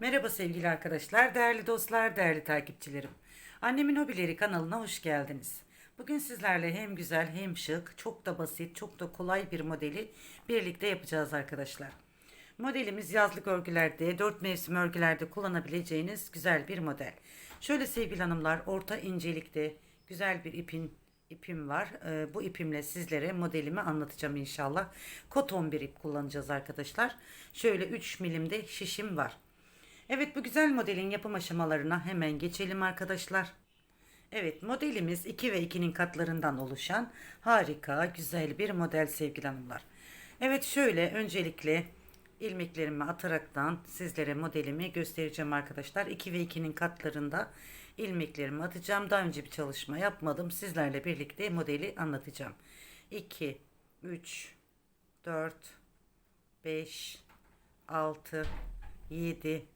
Merhaba sevgili arkadaşlar, değerli dostlar, değerli takipçilerim. Annemin Hobileri kanalına hoş geldiniz. Bugün sizlerle hem güzel hem şık, çok da basit, çok da kolay bir modeli birlikte yapacağız arkadaşlar. Modelimiz yazlık örgülerde, dört mevsim örgülerde kullanabileceğiniz güzel bir model. Şöyle sevgili hanımlar, orta incelikte güzel bir ipin ipim var. Ee, bu ipimle sizlere modelimi anlatacağım inşallah. Koton bir ip kullanacağız arkadaşlar. Şöyle 3 milimde şişim var. Evet bu güzel modelin yapım aşamalarına hemen geçelim arkadaşlar. Evet modelimiz 2 ve 2'nin katlarından oluşan harika güzel bir model sevgili hanımlar. Evet şöyle öncelikle ilmeklerimi ataraktan sizlere modelimi göstereceğim arkadaşlar. 2 ve 2'nin katlarında ilmeklerimi atacağım. Daha önce bir çalışma yapmadım. Sizlerle birlikte modeli anlatacağım. 2, 3, 4, 5, 6, 7,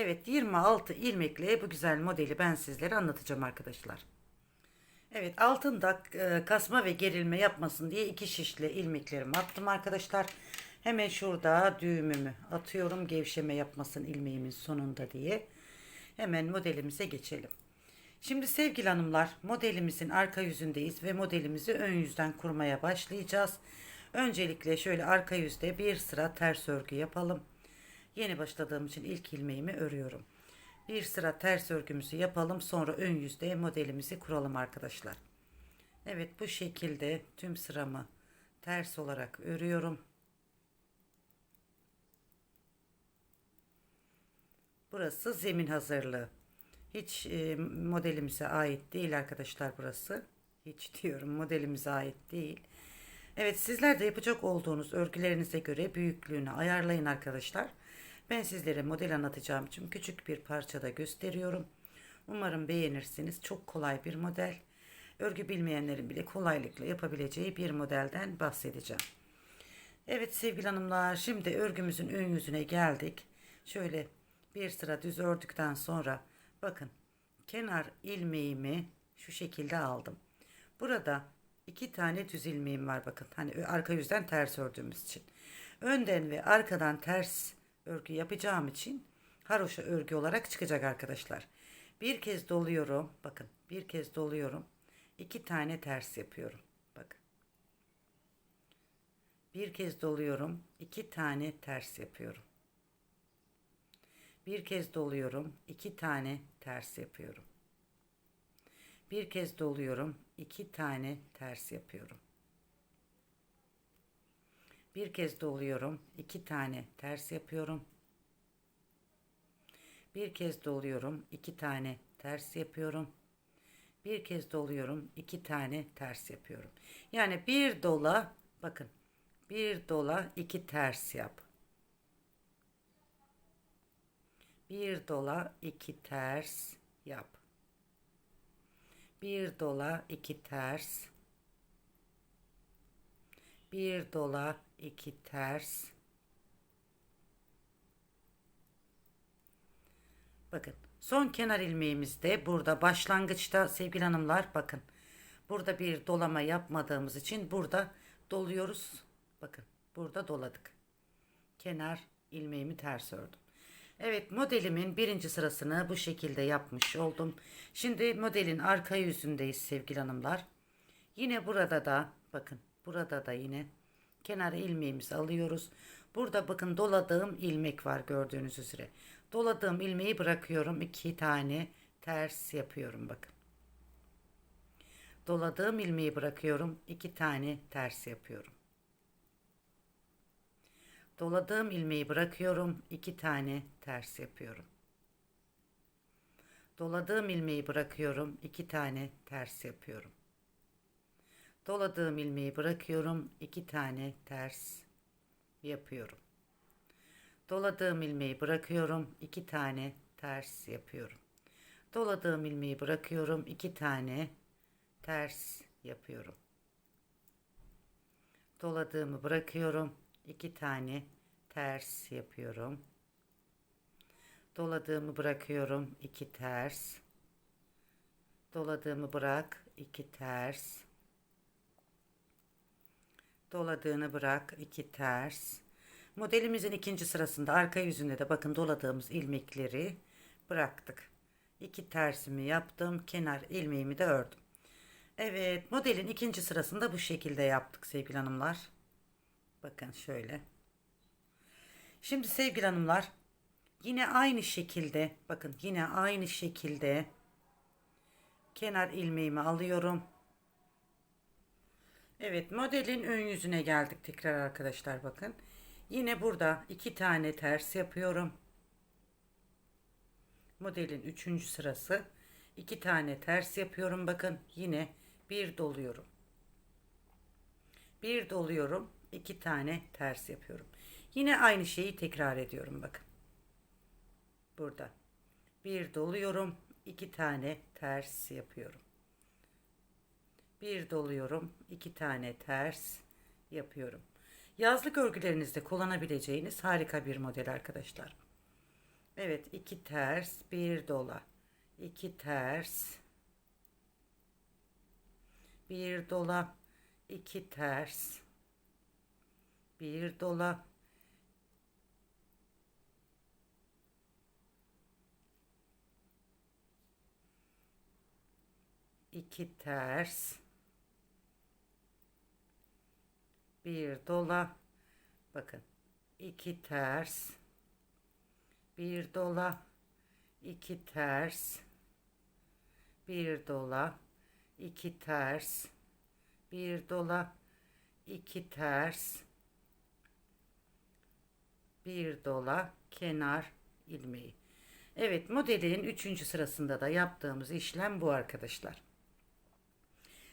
Evet 26 ilmekle bu güzel modeli ben sizlere anlatacağım arkadaşlar. Evet altında e, kasma ve gerilme yapmasın diye iki şişle ilmeklerimi attım arkadaşlar. Hemen şurada düğümümü atıyorum gevşeme yapmasın ilmeğimin sonunda diye. Hemen modelimize geçelim. Şimdi sevgili hanımlar modelimizin arka yüzündeyiz ve modelimizi ön yüzden kurmaya başlayacağız. Öncelikle şöyle arka yüzde bir sıra ters örgü yapalım. Yeni başladığım için ilk ilmeğimi örüyorum. Bir sıra ters örgümüzü yapalım. Sonra ön yüzde modelimizi kuralım arkadaşlar. Evet bu şekilde tüm sıramı ters olarak örüyorum. Burası zemin hazırlığı. Hiç e, modelimize ait değil arkadaşlar burası. Hiç diyorum modelimize ait değil. Evet sizler de yapacak olduğunuz örgülerinize göre büyüklüğünü ayarlayın arkadaşlar. Ben sizlere model anlatacağım için küçük bir parçada gösteriyorum. Umarım beğenirsiniz. Çok kolay bir model. Örgü bilmeyenlerin bile kolaylıkla yapabileceği bir modelden bahsedeceğim. Evet sevgili hanımlar şimdi örgümüzün ön yüzüne geldik. Şöyle bir sıra düz ördükten sonra bakın kenar ilmeğimi şu şekilde aldım. Burada iki tane düz ilmeğim var bakın. Hani arka yüzden ters ördüğümüz için. Önden ve arkadan ters örgü yapacağım için haroşa örgü olarak çıkacak arkadaşlar. Bir kez doluyorum. Bakın bir kez doluyorum. iki tane ters yapıyorum. Bakın. Bir kez doluyorum. iki tane ters yapıyorum. Bir kez doluyorum. iki tane ters yapıyorum. Bir kez doluyorum. iki tane ters yapıyorum. Bir kez doluyorum. iki tane ters yapıyorum. Bir kez doluyorum. iki tane ters yapıyorum. Bir kez doluyorum. iki tane ters yapıyorum. Yani bir dola bakın. Bir dola iki ters yap. Bir dola iki ters yap. Bir dola iki ters. Bir dola iki ters. Bakın son kenar ilmeğimiz de burada başlangıçta sevgili hanımlar bakın. Burada bir dolama yapmadığımız için burada doluyoruz. Bakın burada doladık. Kenar ilmeğimi ters ördüm. Evet modelimin birinci sırasını bu şekilde yapmış oldum. Şimdi modelin arka yüzündeyiz sevgili hanımlar. Yine burada da bakın burada da yine kenar ilmeğimizi alıyoruz. Burada bakın doladığım ilmek var gördüğünüz üzere. Doladığım ilmeği bırakıyorum. iki tane ters yapıyorum bakın. Doladığım ilmeği bırakıyorum. iki tane ters yapıyorum. Doladığım ilmeği bırakıyorum. iki tane ters yapıyorum. Doladığım ilmeği bırakıyorum. iki tane ters yapıyorum. Doladığım ilmeği bırakıyorum. iki tane ters yapıyorum. Doladığım ilmeği bırakıyorum. iki tane ters yapıyorum. Doladığım ilmeği bırakıyorum. iki tane ters yapıyorum. Doladığımı bırakıyorum. iki tane ters yapıyorum. Doladığımı bırakıyorum. iki ters. Doladığımı bırak. iki ters. Doladığını bırak. iki ters. Modelimizin ikinci sırasında arka yüzünde de bakın doladığımız ilmekleri bıraktık. İki tersimi yaptım. Kenar ilmeğimi de ördüm. Evet modelin ikinci sırasında bu şekilde yaptık sevgili hanımlar. Bakın şöyle. Şimdi sevgili hanımlar yine aynı şekilde bakın yine aynı şekilde kenar ilmeğimi alıyorum. Evet modelin ön yüzüne geldik tekrar arkadaşlar bakın. Yine burada iki tane ters yapıyorum. Modelin üçüncü sırası. iki tane ters yapıyorum. Bakın yine bir doluyorum. Bir doluyorum. iki tane ters yapıyorum. Yine aynı şeyi tekrar ediyorum. Bakın. Burada. Bir doluyorum. iki tane ters yapıyorum. Bir doluyorum. iki tane ters yapıyorum. Yazlık örgülerinizde kullanabileceğiniz harika bir model arkadaşlar. Evet iki ters bir dola. iki ters bir dola iki ters bir dola iki ters bir dola. Bakın iki ters. Bir dola iki ters. Bir dola iki ters. Bir dola iki ters. Bir dola kenar ilmeği. Evet modelin üçüncü sırasında da yaptığımız işlem bu arkadaşlar.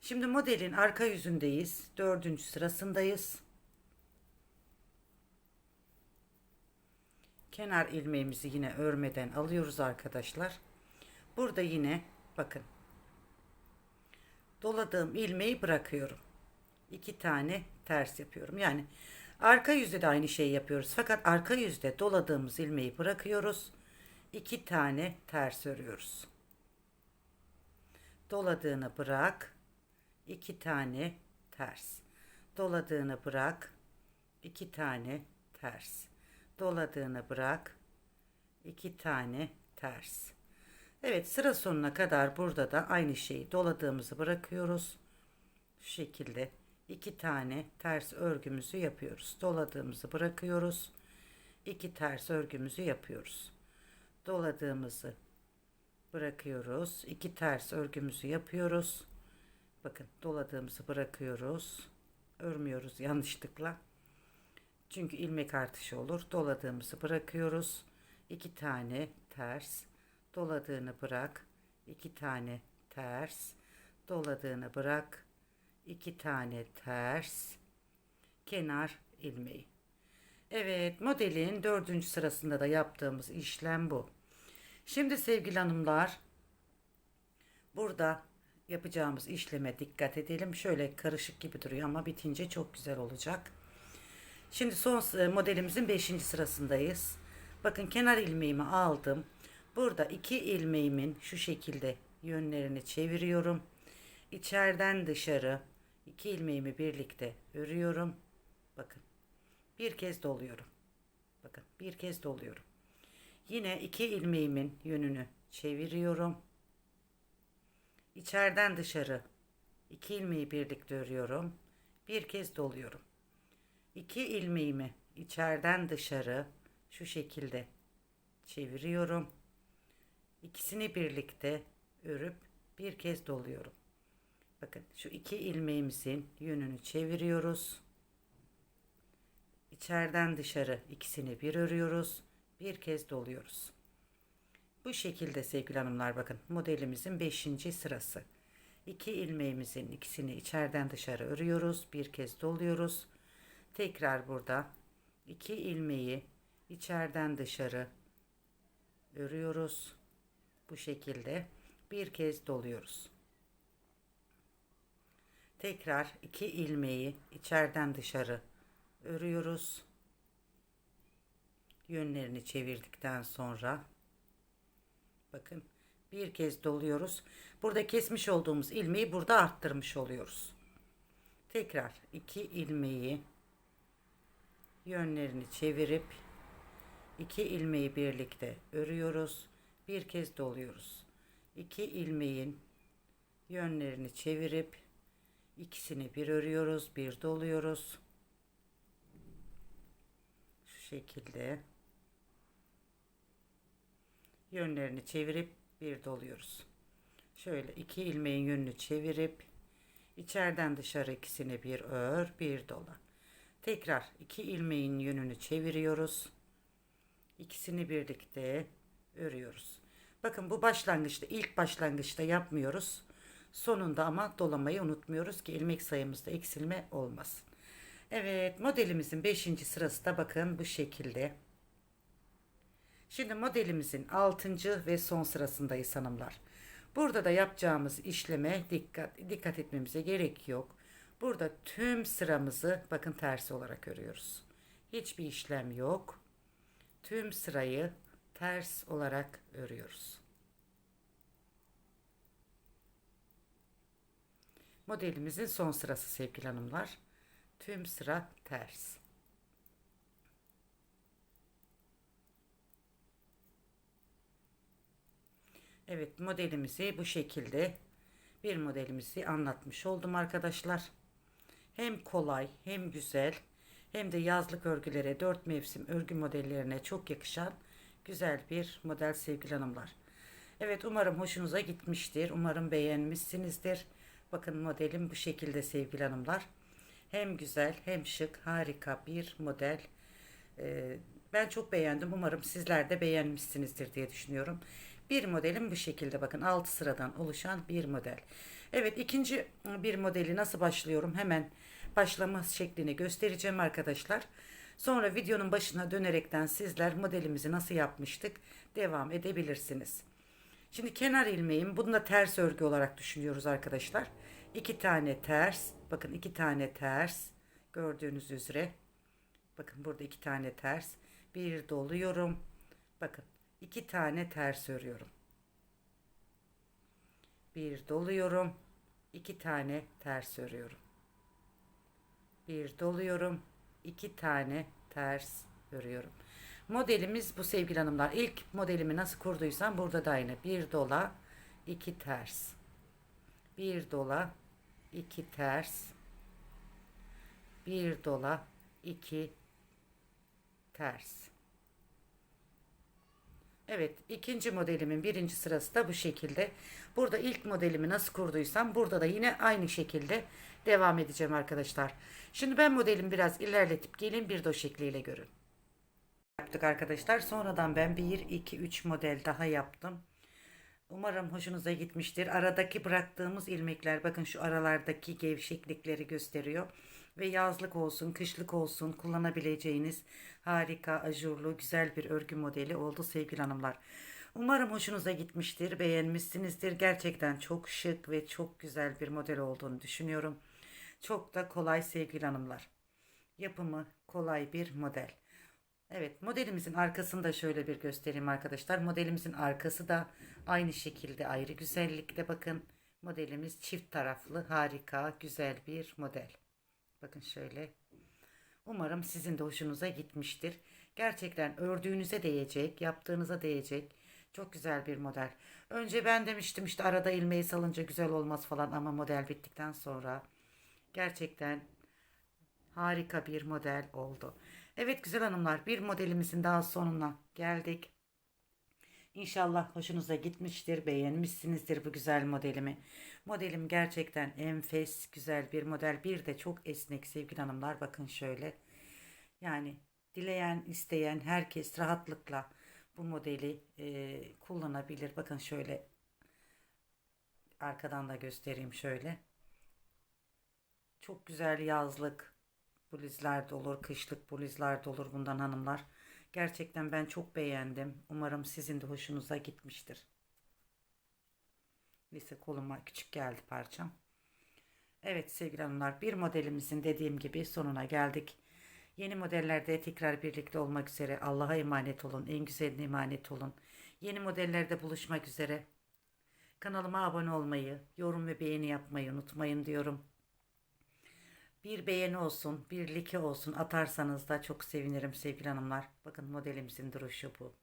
Şimdi modelin arka yüzündeyiz. Dördüncü sırasındayız. Kenar ilmeğimizi yine örmeden alıyoruz arkadaşlar. Burada yine bakın. Doladığım ilmeği bırakıyorum. İki tane ters yapıyorum. Yani arka yüzde de aynı şeyi yapıyoruz. Fakat arka yüzde doladığımız ilmeği bırakıyoruz. İki tane ters örüyoruz. Doladığını bırak iki tane ters. Doladığını bırak. iki tane ters. Doladığını bırak. iki tane ters. Evet sıra sonuna kadar burada da aynı şeyi doladığımızı bırakıyoruz. Şu şekilde iki tane ters örgümüzü yapıyoruz. Doladığımızı bırakıyoruz. iki ters örgümüzü yapıyoruz. Doladığımızı bırakıyoruz. iki ters örgümüzü yapıyoruz. Bakın doladığımızı bırakıyoruz. Örmüyoruz yanlışlıkla. Çünkü ilmek artışı olur. Doladığımızı bırakıyoruz. iki tane ters. Doladığını bırak. iki tane ters. Doladığını bırak. iki tane ters. Kenar ilmeği. Evet modelin dördüncü sırasında da yaptığımız işlem bu. Şimdi sevgili hanımlar burada yapacağımız işleme dikkat edelim. Şöyle karışık gibi duruyor ama bitince çok güzel olacak. Şimdi son modelimizin 5. sırasındayız. Bakın kenar ilmeğimi aldım. Burada iki ilmeğimin şu şekilde yönlerini çeviriyorum. İçeriden dışarı iki ilmeğimi birlikte örüyorum. Bakın. Bir kez doluyorum. Bakın bir kez doluyorum. Yine iki ilmeğimin yönünü çeviriyorum. İçeriden dışarı iki ilmeği birlikte örüyorum. Bir kez doluyorum. İki ilmeğimi içeriden dışarı şu şekilde çeviriyorum. İkisini birlikte örüp bir kez doluyorum. Bakın şu iki ilmeğimizin yönünü çeviriyoruz. İçeriden dışarı ikisini bir örüyoruz. Bir kez doluyoruz. Bu şekilde sevgili hanımlar bakın modelimizin 5. sırası. 2 ilmeğimizin ikisini içeriden dışarı örüyoruz. Bir kez doluyoruz. Tekrar burada 2 ilmeği içeriden dışarı örüyoruz. Bu şekilde bir kez doluyoruz. Tekrar iki ilmeği içeriden dışarı örüyoruz. Yönlerini çevirdikten sonra bakın bir kez doluyoruz. Burada kesmiş olduğumuz ilmeği burada arttırmış oluyoruz. Tekrar iki ilmeği yönlerini çevirip iki ilmeği birlikte örüyoruz. Bir kez doluyoruz. İki ilmeğin yönlerini çevirip ikisini bir örüyoruz, bir doluyoruz. Şu şekilde yönlerini çevirip bir doluyoruz. Şöyle iki ilmeğin yönünü çevirip içeriden dışarı ikisini bir ör, bir dola. Tekrar iki ilmeğin yönünü çeviriyoruz. İkisini birlikte örüyoruz. Bakın bu başlangıçta ilk başlangıçta yapmıyoruz. Sonunda ama dolamayı unutmuyoruz ki ilmek sayımızda eksilme olmasın. Evet modelimizin 5. sırası da bakın bu şekilde. Şimdi modelimizin 6. ve son sırasındayız hanımlar. Burada da yapacağımız işleme dikkat, dikkat etmemize gerek yok. Burada tüm sıramızı bakın tersi olarak örüyoruz. Hiçbir işlem yok. Tüm sırayı ters olarak örüyoruz. Modelimizin son sırası sevgili hanımlar. Tüm sıra ters. Evet modelimizi bu şekilde bir modelimizi anlatmış oldum arkadaşlar. Hem kolay hem güzel hem de yazlık örgülere dört mevsim örgü modellerine çok yakışan güzel bir model sevgili hanımlar. Evet umarım hoşunuza gitmiştir. Umarım beğenmişsinizdir. Bakın modelim bu şekilde sevgili hanımlar. Hem güzel hem şık harika bir model. Ee, ben çok beğendim. Umarım sizler de beğenmişsinizdir diye düşünüyorum. Bir modelim bu şekilde bakın 6 sıradan oluşan bir model. Evet ikinci bir modeli nasıl başlıyorum hemen başlama şeklini göstereceğim arkadaşlar. Sonra videonun başına dönerekten sizler modelimizi nasıl yapmıştık devam edebilirsiniz. Şimdi kenar ilmeğim bunu da ters örgü olarak düşünüyoruz arkadaşlar. İki tane ters bakın iki tane ters gördüğünüz üzere bakın burada iki tane ters bir doluyorum bakın iki tane ters örüyorum. Bir doluyorum iki tane ters örüyorum. Bir doluyorum iki tane ters örüyorum. Modelimiz bu sevgili hanımlar. İlk modelimi nasıl kurduysam burada da aynı. Bir dola iki ters. Bir dola iki ters. Bir dola iki ters Evet ikinci modelimin birinci sırası da bu şekilde. Burada ilk modelimi nasıl kurduysam burada da yine aynı şekilde devam edeceğim arkadaşlar. Şimdi ben modelimi biraz ilerletip gelin bir do şekliyle görün. Yaptık arkadaşlar. Sonradan ben 1, 2, 3 model daha yaptım. Umarım hoşunuza gitmiştir. Aradaki bıraktığımız ilmekler bakın şu aralardaki gevşeklikleri gösteriyor. Ve yazlık olsun, kışlık olsun kullanabileceğiniz harika, ajurlu, güzel bir örgü modeli oldu sevgili hanımlar. Umarım hoşunuza gitmiştir, beğenmişsinizdir. Gerçekten çok şık ve çok güzel bir model olduğunu düşünüyorum. Çok da kolay sevgili hanımlar. Yapımı kolay bir model. Evet modelimizin arkasını da şöyle bir göstereyim arkadaşlar. Modelimizin arkası da aynı şekilde ayrı güzellikte bakın. Modelimiz çift taraflı harika güzel bir model. Bakın şöyle. Umarım sizin de hoşunuza gitmiştir. Gerçekten ördüğünüze değecek, yaptığınıza değecek. Çok güzel bir model. Önce ben demiştim işte arada ilmeği salınca güzel olmaz falan ama model bittikten sonra gerçekten harika bir model oldu. Evet güzel hanımlar bir modelimizin daha sonuna geldik. İnşallah hoşunuza gitmiştir, beğenmişsinizdir bu güzel modelimi. Modelim gerçekten enfes, güzel bir model. Bir de çok esnek sevgili hanımlar. Bakın şöyle. Yani dileyen, isteyen herkes rahatlıkla bu modeli e, kullanabilir. Bakın şöyle arkadan da göstereyim şöyle. Çok güzel yazlık bluzlar da olur, kışlık bluzlar da olur bundan hanımlar. Gerçekten ben çok beğendim. Umarım sizin de hoşunuza gitmiştir. Neyse koluma küçük geldi parçam. Evet sevgili hanımlar bir modelimizin dediğim gibi sonuna geldik. Yeni modellerde tekrar birlikte olmak üzere Allah'a emanet olun. En güzeline emanet olun. Yeni modellerde buluşmak üzere. Kanalıma abone olmayı, yorum ve beğeni yapmayı unutmayın diyorum. Bir beğeni olsun, bir like olsun atarsanız da çok sevinirim sevgili hanımlar. Bakın modelimizin duruşu bu.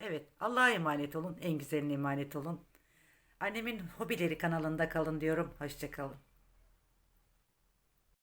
Evet, Allah'a emanet olun. En güzeline emanet olun. Annemin hobileri kanalında kalın diyorum. Hoşçakalın.